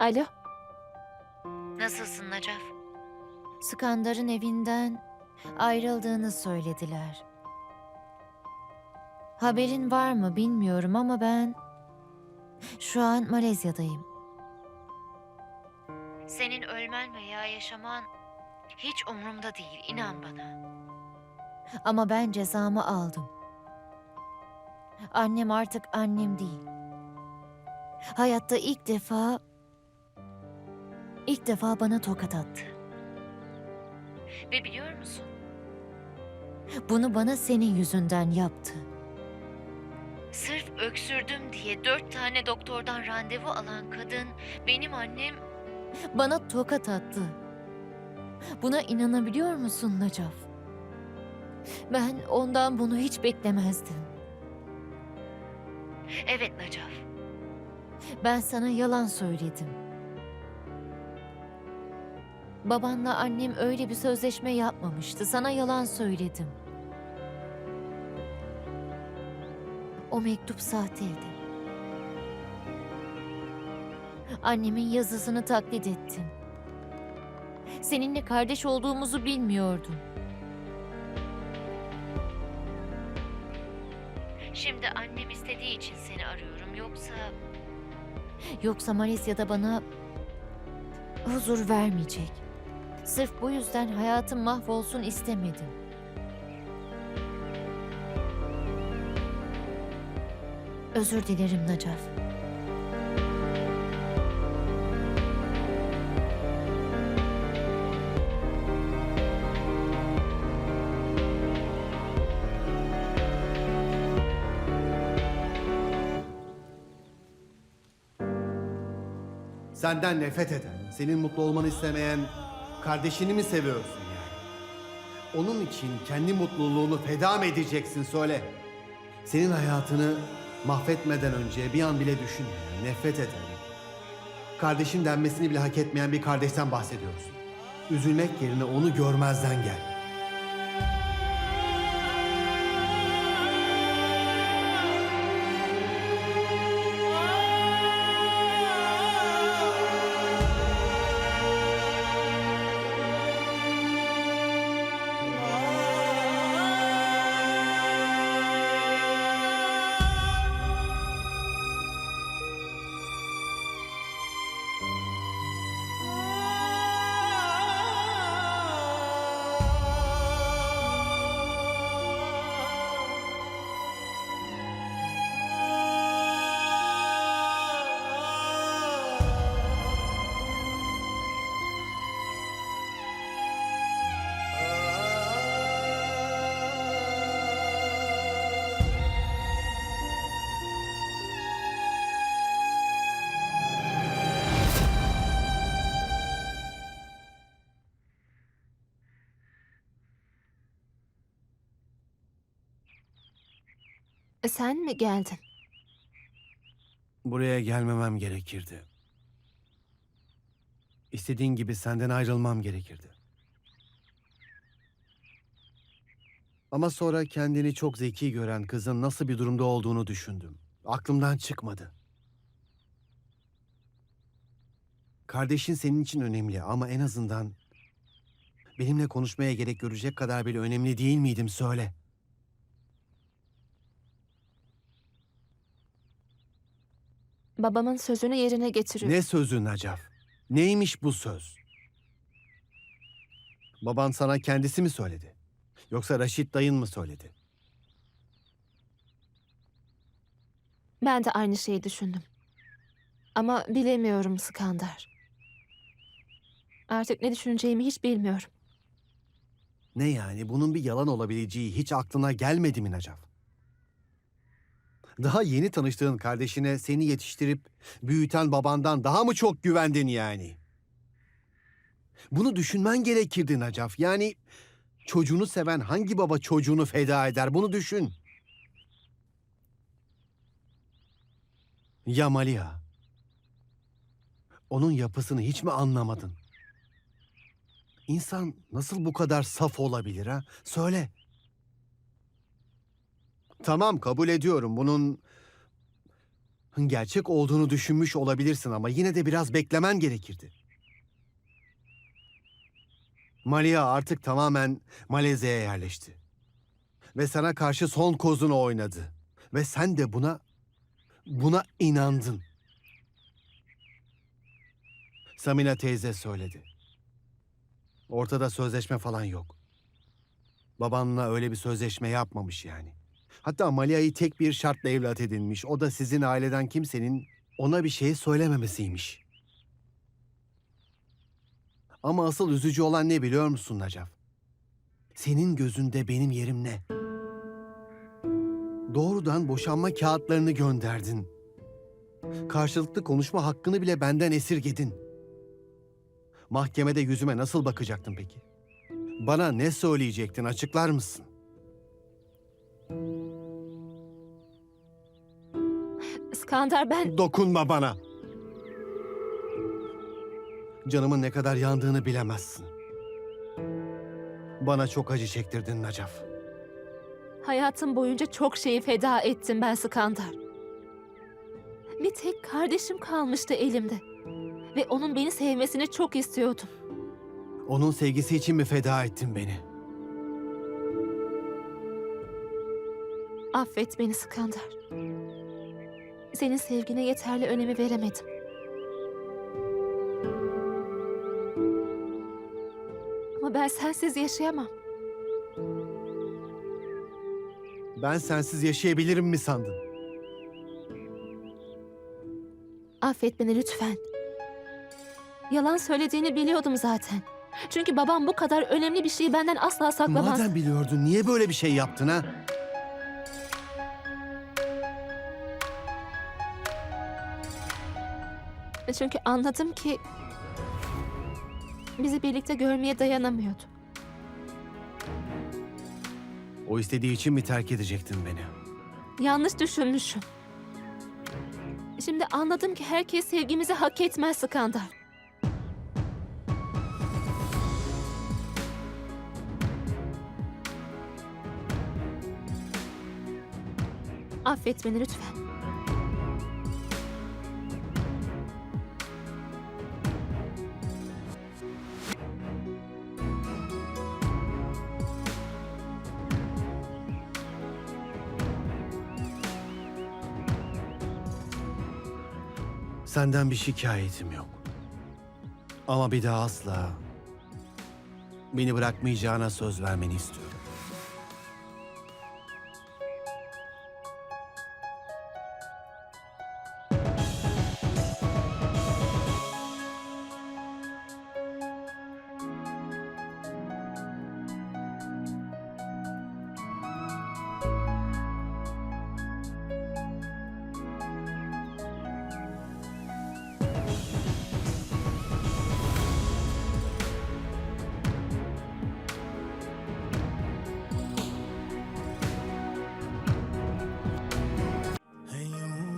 Alo, Nasılsın Nacaf? Skandar'ın evinden ayrıldığını söylediler. Haberin var mı bilmiyorum ama ben şu an Malezya'dayım. Senin ölmen veya yaşaman hiç umurumda değil, inan bana. Ama ben cezamı aldım. Annem artık annem değil. Hayatta ilk defa ilk defa bana tokat attı. Ve biliyor musun? Bunu bana senin yüzünden yaptı. Sırf öksürdüm diye dört tane doktordan randevu alan kadın benim annem Bana tokat attı. Buna inanabiliyor musun Nacaf? Ben ondan bunu hiç beklemezdim. Evet Nacaf. Ben sana yalan söyledim. Babanla annem öyle bir sözleşme yapmamıştı. Sana yalan söyledim. O mektup sahteydi. Annemin yazısını taklit ettim. Seninle kardeş olduğumuzu bilmiyordum. Şimdi annem istediği için seni arıyorum yoksa Yoksa Malezya'da bana huzur vermeyecek. Sırf bu yüzden hayatım mahvolsun istemedim. Özür dilerim Nacaf. Senden nefret eden, senin mutlu olmanı istemeyen kardeşini mi seviyorsun yani? Onun için kendi mutluluğunu feda mı edeceksin söyle. Senin hayatını mahvetmeden önce bir an bile düşünmeyen, nefret eden, kardeşin denmesini bile hak etmeyen bir kardeşten bahsediyorsun. Üzülmek yerine onu görmezden gel. Sen mi geldin? Buraya gelmemem gerekirdi. İstediğin gibi senden ayrılmam gerekirdi. Ama sonra kendini çok zeki gören kızın nasıl bir durumda olduğunu düşündüm. Aklımdan çıkmadı. Kardeşin senin için önemli ama en azından benimle konuşmaya gerek görecek kadar bile önemli değil miydim söyle. Babamın sözünü yerine getiriyor. Ne sözü Nacaf? Neymiş bu söz? Baban sana kendisi mi söyledi? Yoksa Raşit dayın mı söyledi? Ben de aynı şeyi düşündüm. Ama bilemiyorum Skandar. Artık ne düşüneceğimi hiç bilmiyorum. Ne yani bunun bir yalan olabileceği hiç aklına gelmedi mi Nacaf? Daha yeni tanıştığın kardeşine seni yetiştirip büyüten babandan daha mı çok güvendin yani? Bunu düşünmen gerekirdi Nacaf. Yani çocuğunu seven hangi baba çocuğunu feda eder bunu düşün. Ya Malia? Onun yapısını hiç mi anlamadın? İnsan nasıl bu kadar saf olabilir ha? Söyle. Tamam kabul ediyorum bunun Gerçek olduğunu düşünmüş olabilirsin ama yine de biraz beklemen gerekirdi. Malia artık tamamen Malezya'ya yerleşti. Ve sana karşı son kozunu oynadı. Ve sen de buna buna inandın. Samina teyze söyledi. Ortada sözleşme falan yok. Babanla öyle bir sözleşme yapmamış yani. Hatta Malia'yı tek bir şartla evlat edinmiş. O da sizin aileden kimsenin ona bir şey söylememesiymiş. Ama asıl üzücü olan ne biliyor musun Nacaf? Senin gözünde benim yerim ne? Doğrudan boşanma kağıtlarını gönderdin. Karşılıklı konuşma hakkını bile benden esirgedin. Mahkemede yüzüme nasıl bakacaktın peki? Bana ne söyleyecektin açıklar mısın? Skandar ben... Dokunma bana. Canımın ne kadar yandığını bilemezsin. Bana çok acı çektirdin Nacaf. Hayatım boyunca çok şeyi feda ettim ben Skandar. Bir tek kardeşim kalmıştı elimde. Ve onun beni sevmesini çok istiyordum. Onun sevgisi için mi feda ettin beni? Affet beni Skandar. Senin sevgine yeterli önemi veremedim. Ama ben sensiz yaşayamam. Ben sensiz yaşayabilirim mi sandın? Affet beni lütfen. Yalan söylediğini biliyordum zaten. Çünkü babam bu kadar önemli bir şeyi benden asla saklamaz. Madem biliyordun niye böyle bir şey yaptın ha? Çünkü anladım ki bizi birlikte görmeye dayanamıyordu. O istediği için mi terk edecektin beni? Yanlış düşünmüşüm. Şimdi anladım ki herkes sevgimizi hak etmez Skandar. Affet beni lütfen. Senden bir şikayetim yok. Ama bir daha asla beni bırakmayacağına söz vermeni istiyorum.